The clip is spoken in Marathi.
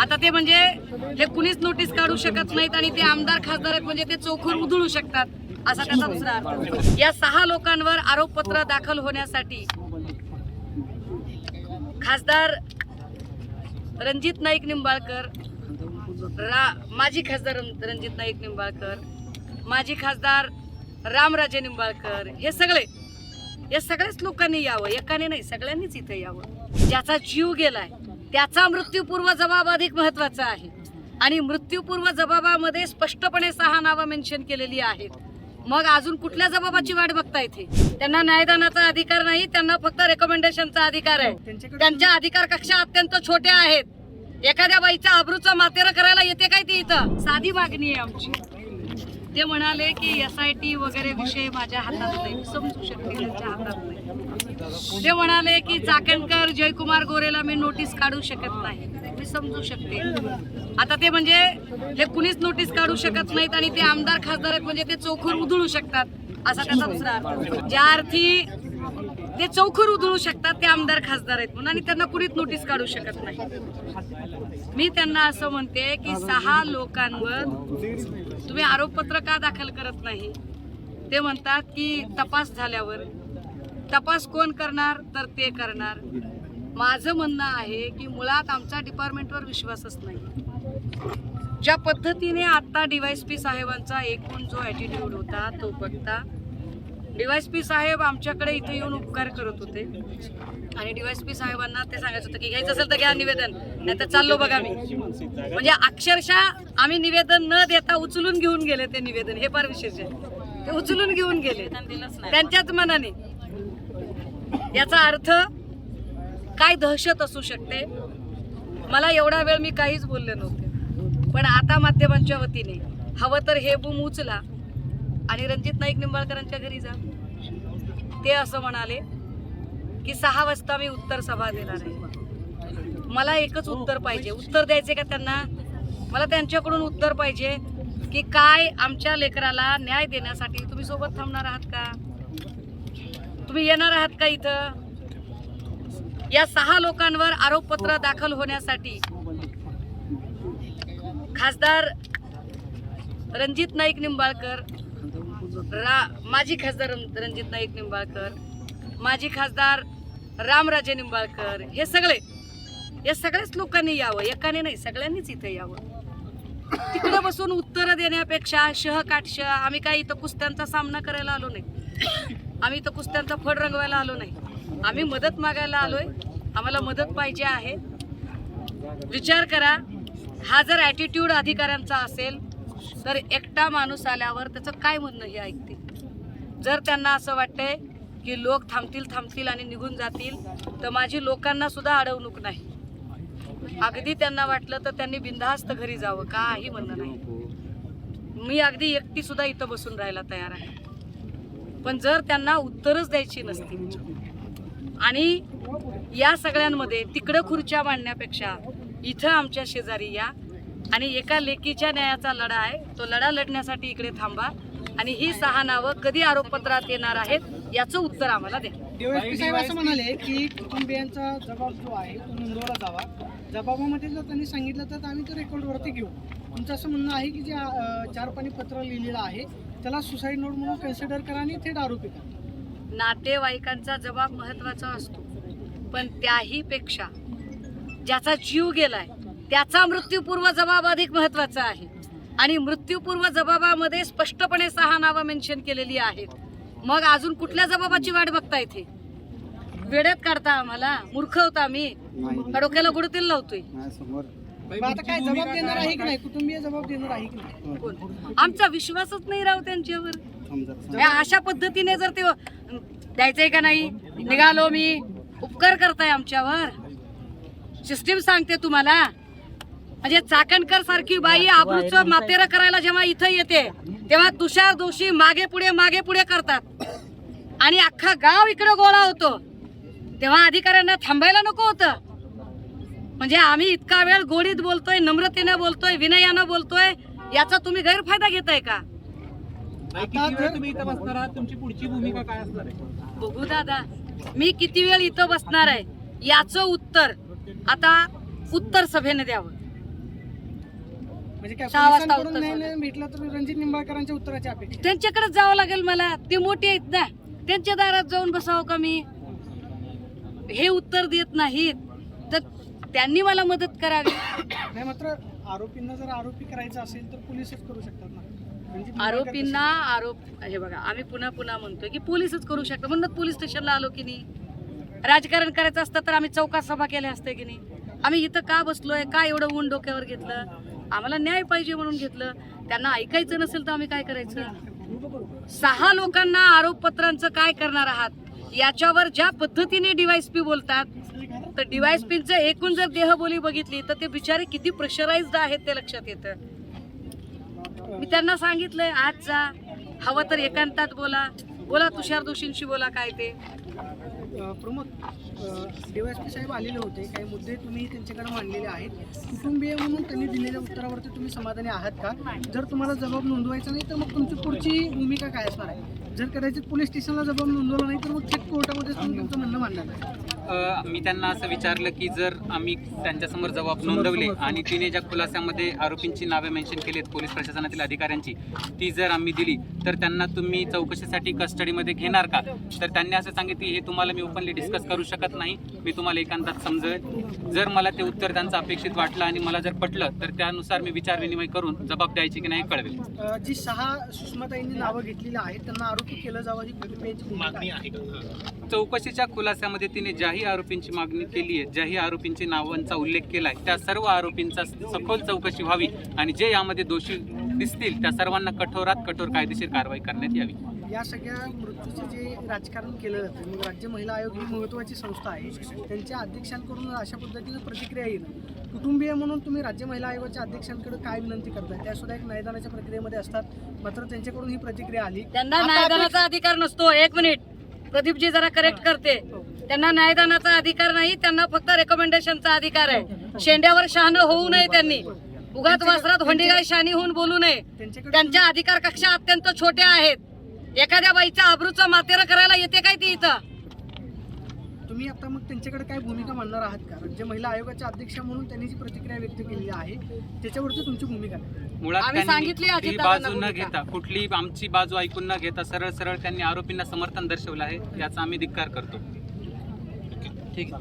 आता ते म्हणजे हे कुणीच नोटीस काढू शकत नाहीत आणि ते आमदार खासदार आहेत म्हणजे ते चोखून उधळू शकतात असा त्याचा दुसरा अर्थ. या सहा लोकांवर आरोपपत्र दाखल होण्यासाठी खासदार रणजित नाईक निंबाळकर रा माजी खासदार रण- रणजित नाईक निंबाळकर माजी खासदार रामराजे निंबाळकर हे सगळे या सगळ्याच लोकांनी यावं एकाने नाही सगळ्यांनीच इथं यावं ज्याचा जीव गेलाय त्याचा मृत्यूपूर्व जबाब अधिक महत्त्वाचा आहे. आणि मृत्यूपूर्व जबाबामध्ये स्पष्टपणे सहा नावं मेन्शन केलेली आहेत. मग अजून कुठल्या जबाबाची वाट बघता येते त्यांना न्यायदानाचा अधिकार नाही त्यांना फक्त रेकमेंडेशनचा अधिकार आहे. त्यांच्या अधिकार कक्षा अत्यंत छोट्या आहेत. एखाद्या बाईचा आबरूचा मातेरा करायला येते काय ती इथं? साधी मागणी आहे आमची. ते म्हणाले की एस आय टी वगैरे विषय माझ्या हातात नाही समजू शकते त्यांच्या हातात नाही. ते म्हणाले की चाकणकर जयकुमार गोरेला मी नोटीस काढू शकत नाही. मी समजू शकते. आता ते म्हणजे हे कुणीच नोटीस काढू शकत नाहीत आणि ते आमदार खासदार आहेत म्हणजे ते चोखून उधळू शकतात असा त्याचा दुसरा अर्थ ज्या अर्थी ते चौखर उधळू शकतात ते आमदार खासदार आहेत म्हणून आणि त्यांना कुणीच नोटीस काढू शकत नाही. मी त्यांना असं म्हणते की सहा लोकांवर तुम्ही आरोपपत्र का दाखल करत नाही? ते म्हणतात की तपास झाल्यावर तपास कोण करणार तर ते करणार. माझं म्हणणं आहे की मुळात आमचा डिपार्टमेंटवर विश्वासच नाही. ज्या पद्धतीने आता डीवायसपी साहेबांचा एकूण जो ॲटिट्यूड होता तो बघता डीवायसपी साहेब आमच्याकडे इथे येऊन उपकार करत होते. आणि डीवायसपी साहेबांना ते सांगायचं होतं की घ्यायचं असेल तर घ्या निवेदन नाही तर चाललो बघा मी. म्हणजे अक्षरशः आम्ही निवेदन न देता उचलून घेऊन गेले ते निवेदन हे फार विशेष आहे. ते उचलून घेऊन गेले. त्यांच्याच मनाने. याचा अर्थ काय दहशत असू शकते? मला एवढा वेळ मी काहीच बोलले नव्हते. पण आता माध्यमांच्या वतीने हवं तर हे बूम उचला आणि रणजित नाईक निंबाळकरांच्या घरी जा. ते असं म्हणाले की सहा वाजता मी उत्तर सभा देणार आहे. मला एकच उत्तर पाहिजे. उत्तर द्यायचे का त्यांना? मला त्यांच्याकडून उत्तर पाहिजे की काय आमच्या लेकराला न्याय देण्यासाठी तुम्ही सोबत थांबणार आहात का? तुम्ही येणार आहात का इथं? या सहा लोकांवर आरोपपत्र दाखल होण्यासाठी खासदार रणजित नाईक निंबाळकर रा माजी खासदार रणजित नाईक निंबाळकर माजी खासदार रामराजे निंबाळकर हे सगळे या सगळ्याच लोकांनी यावं एकाने नाही सगळ्यांनीच इथं यावं. तिकडे बसून उत्तरं देण्यापेक्षा शह काट शह आम्ही काय इथं कुस्त्यांचा सामना करायला आलो नाही. आम्ही तर कुस्त्यांचा फड रंगवायला आलो नाही. आम्ही मदत मागायला आलोय. आम्हाला मदत पाहिजे आहे. विचार करा हा जर ॲटिट्यूड अधिकाऱ्यांचा असेल तर एकटा माणूस आल्यावर त्याचं काय म्हणणं हे ऐकते. जर त्यांना असं वाटतंय की लोक थांबतील थांबतील आणि निघून जातील तर माझी लोकांना सुद्धा अडवणूक नाही. अगदी त्यांना वाटलं तर त्यांनी बिनधास्त घरी जावं काही म्हणणं नाही. मी अगदी एकटी सुद्धा इथं बसून राहायला तयार आहे. पण जर त्यांना उत्तरच द्यायची नसतील आणि या सगळ्यांमध्ये तिकडं खुर्च्या मांडण्यापेक्षा इथं आमच्या शेजारी या आणि एका लेकीच्या न्यायाचा लढा आहे. तो लढा लढण्यासाठी इकडे थांबा आणि ही सहा नावं कधी आरोपपत्रात येणार आहेत याचं उत्तर आम्हाला द्या. साहेब असं म्हणाले की कुटुंबियांचा जबाब जो आहे तो नोंदवला जावा. जबाबामध्ये जर त्यांनी सांगितलं तर आम्ही तो रेकॉर्डवरती घेऊ. तुमचं असं म्हणणं आहे की जे चार पाणी पत्र लिहिलेलं आहे त्याला सुसाईड नोट म्हणून कन्सिडर करा आणि थेट आरोपी करा. नातेवाईकांचा जबाब महत्त्वाचा असतो. पण त्याही पेक्षा ज्याचा जीव गेलाय त्याचा मृत्यूपूर्व जबाब अधिक महत्त्वाचा आहे. आणि मृत्यूपूर्व जबाबामध्ये स्पष्टपणे सहा नावं मेन्शन केलेली आहेत. मग अजून कुठल्या जबाबाची वाट बघता इथे? वेड्यात काढता आम्हाला? मूर्ख होता मी. का डोक्याला गुडतील लावतोय. मग आता काय जबाब देणार आहे की नाही? कुटुंबीय जबाब देणार आहे की नाही? कोण? आमचा विश्वासच नाही राव त्यांच्यावर. या अशा पद्धतीने जर ते द्यायचंय का नाही? निघालो मी. उपकार करताय आमच्यावर. सिस्टीम सांगते तुम्हाला. म्हणजे चाकणकर सारखी बाई आबरूचं मातेर करायला जेव्हा इथं येते तेव्हा तुषार दोषी मागे पुढे मागे पुढे करतात. आणि अख्खा गाव इकडे गोळा होतो. तेव्हा अधिकाऱ्यांना थांबायला नको होतं. म्हणजे आम्ही इतका वेळ गोडीत बोलतोय नम्रतेनं बोलतोय विनयानं बोलतोय याचा तुम्ही गैरफायदा घेताय का? आता जर तुम्ही इथं बसणार आहात? तुमची पुढची भूमिका काय असणार आहे? बघू दादा मी किती वेळ इथं बसणार आहे? याचं उत्तर आता उत्तर सभेने द्यावं. म्हणजे काय सहा वाजता पोलिसांकडून उत्तर नाही झालं. नाही भेटलं तर रणजित निंबाळकरांच्या उत्तराची अपेक्षा. त्यांच्याकडे जावं लागेल मला. ते मोठे आहेत ना. त्यांच्या दारात जाऊन बसावं का मी? हे उत्तर देत नाहीत. त्यांनी मला मदत करावी. नाही मात्र आरोपींना जर आरोपी करायचं असेल तर पोलिसच करू शकतात ना? निंबाळकर आरोपींना आरोप हे बघा आम्ही पुन्हा पुन्हा म्हणतोय की पोलीसच करू शकतात. म्हणून पोलीस स्टेशनला आलो की नाही. राजकारण करायचं असतं तर आम्ही चौकात सभा केल्या असते की नाही. आम्ही इथं का बसलोय? का एवढं ऊन डोक्यावर घेतलं? आम्हाला न्याय पाहिजे म्हणून घेतलं. त्यांना ऐकायचं नसेल तर आम्ही काय करायचं? सहा लोकांना आरोपपत्रांचं काय करणार आहात? याच्यावर ज्या पद्धतीने डीवायसपी बोलतात तर डीवायसपींचं एकूण जर देहबोली बघितली तर ते बिचारे किती प्रेशराइज्ड आहेत ते लक्षात येतं. मी त्यांना सांगितलंय आज जा हवं तर एकांतात बोला. बोला तुषार दोषींशी बोला काय ते. प्रमोद डीवायसपी साहेब आलेले होते. काही मुद्दे तुम्ही त्यांच्याकडे मांडलेले आहेत. कुटुंबीय म्हणून त्यांनी दिलेल्या उत्तरावरती तुम्ही समाधानी आहात का? जर तुम्हाला जबाब नोंदवायचा नाही तर मग तुमची पुढची भूमिका काय असणार आहे? जर कदाचित पोलीस स्टेशनला जबाब नोंदवला नाही तर मग थेट कोर्टामध्ये तुमचं म्हणणं मांडणार आहे. अ, मी त्यांना असं विचारलं की जर आम्ही त्यांच्यासमोर जबाब नोंदवले आणि तिने ज्या खुलासामध्ये आरोपींची नावे मेन्शन केली आहेत पोलीस प्रशासनातील अधिकाऱ्यांची ती जर आम्ही दिली तर त्यांना तुम्ही चौकशीसाठी कस्टडीमध्ये घेणार का? तर त्यांनी असं सांगितलं हे तुम्हाला मी ओपनली डिस्कस करू शकत नाही. मी तुम्हाला एकांतात समजवेल जर मला ते उत्तर त्यांचं अपेक्षित वाटलं आणि मला जर पटलं तर त्यानुसार मी विचार विनिमय करून जबाब द्यायची की नाही कळवेल. जी सहा सुषमाताईंनी नावं घेतलेली आहेत त्यांना आरोपी केलं जावं ही कुटुंबियांची भूमिका आहे. चौकशीच्या खुलासामध्ये तिने ज्याही आरोपींची मागणी केली आहे ज्याही आरोपींची नावांचा उल्लेख केला आहे त्या सर्व आरोपींचा सखोल चौकशी व्हावी आणि जे यामध्ये दोषी दिसतील त्या सर्वांना कठोरात कठोर कायदेशीर कारवाई करण्यात यावी. या सगळ्या मृत्यूचं जे राजकारण केलं जातं राज्य महिला आयोग ही महत्त्वाची संस्था आहे. त्यांच्या अध्यक्षांकडून अशा पद्धतीनं प्रतिक्रिया येईल. कुटुंबीय म्हणून तुम्ही राज्य महिला आयोगाच्या अध्यक्षांकडे काय विनंती करताय? त्या सुद्धा एक न्यायदानाच्या प्रक्रियेमध्ये असतात. मात्र त्यांच्याकडून ही प्रतिक्रिया आली. त्यांना न्यायदानाचा अधिकार नसतो. एक मिनिट. प्रदीपजी जरा करेक्ट करते. त्यांना न्यायदानाचा अधिकार नाही त्यांना फक्त रेकमेंडेशनचा अधिकार आहे. शेंड्यावर शहाणं होऊ नये त्यांनी. उगाच वासरात होंडीगाय शानी होऊन बोलू नये. त्यांच्या अधिकार कक्षा अत्यंत छोट्या आहेत. एखाद्या बाईच्या आबरूचं मातेर करायला येते काय ती इथं? तुम्ही आता मग त्यांच्याकडे काय भूमिका मांडणार आहात का? राज्य महिला आयोगाच्या अध्यक्ष म्हणून त्यांनी जी प्रतिक्रिया व्यक्त केलेली आहे त्याच्यावरती तुमची भूमिका मुळात आम्ही त्यांनी सांगितली ही बाजू न. घेता कुठलीही आमची बाजू ऐकून न घेता सरळ सरळ त्यांनी आरोपींना समर्थन दर्शवलं आहे याचा आम्ही धिक्कार करतो. ठीक.